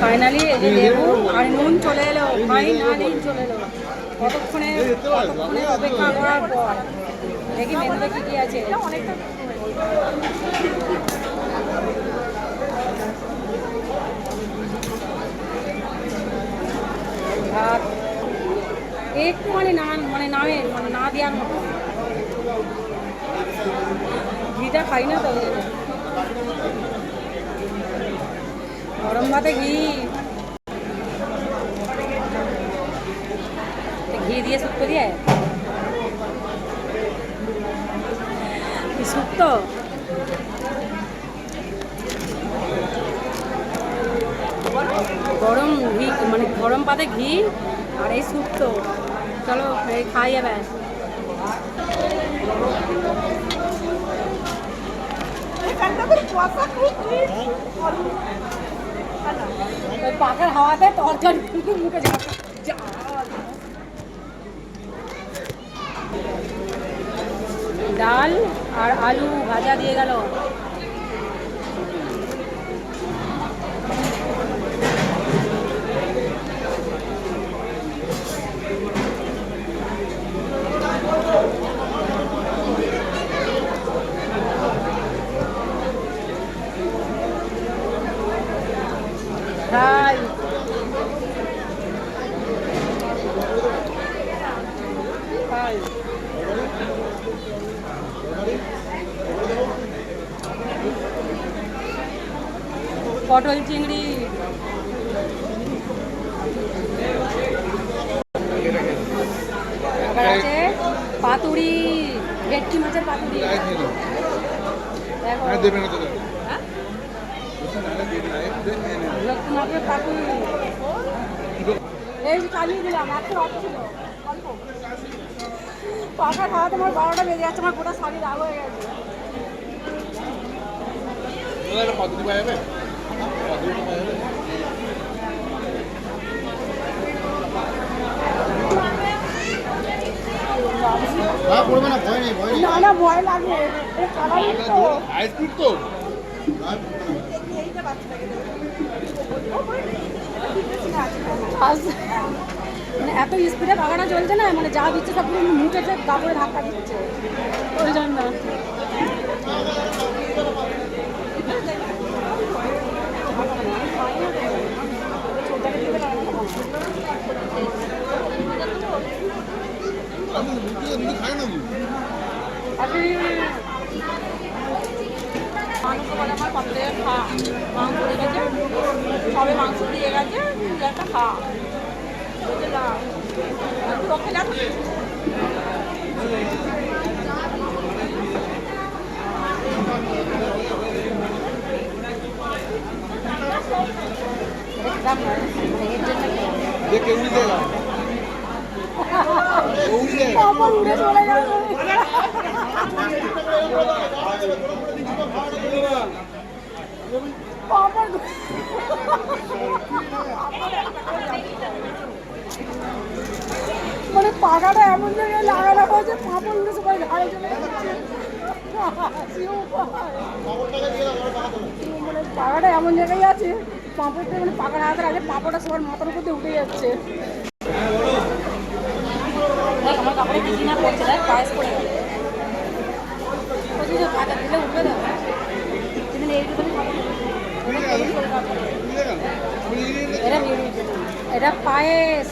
Finally এই লেবু আর নুন চলে এলো, ফাইনালি চলে এলো। কতক্ষণে কতক্ষণে অপেক্ষা করার পর? দেখি মেনুতে কি কি আছে। ভাত। একটুখানি না মানে নামে মানে না দেওয়ার মতো। ঘিটা খাই না তো। ভাতে ঘি। ঘি দিয়ে শুক্তো দিয়ে কি শুক্তো গরম ঘি মানে গরম পাতে ঘি আর এই শুক্তো চলো এই খাই এবার। ওই পাখার হাওয়াতে তরকারি মুখে ডাল আর আলু ভাজা দিয়ে গেল। পটল চিংড়ি। আবার আছে পাতুড়ি ভেটকি মাছের পাতুড়ি। দেখো। দেবে না তো? ভেটকি মাছের পাতুড়ি এই যে চালিয়ে দিলাম ছিল অল্প পাখার তোমার বারোটা বেজে যাচ্ছে আমার গোটা শাড়ি রাগ হয়ে গেছে না না না ভয় লাগে এ কালারিং তো আইসক্রিম তো মানে এত স্পিডে বাগানা চলছে না মানে যা দিচ্ছে সব পুরো মুখে যে কাপড়ে ধাক্কা দিচ্ছে। ওই জন্য। আমি করে আমার খা মাংস দিয়ে গেছে। সবে মাংস দিয়ে গেছে তুই একটা খা। বুঝলাম ওকে দেখ দেখ উড়ে দেয় উড়ে দেয় কাপড় উড়ে চলে যাবে কাপড় মানে পাখাটা এমন জায়গায় লাগানো হয়েছে উড়ে সবাই ঘাড়ে চলে মানে পাখাটা এমন জায়গায় আছে পাঁপড়টা মানে পাখার হাতের আছে পাঁপড়টা সবার মাথার উপর দিয়ে উঠে যাচ্ছে। আমার কাপড়ে কি না পড়ছে দেখ পায়েস পড়ে দিলে উঠবে না কিন্তু এইটুখানি কাপড় উড়ে গেল উড়ে গেল এটা এটা পায়েস।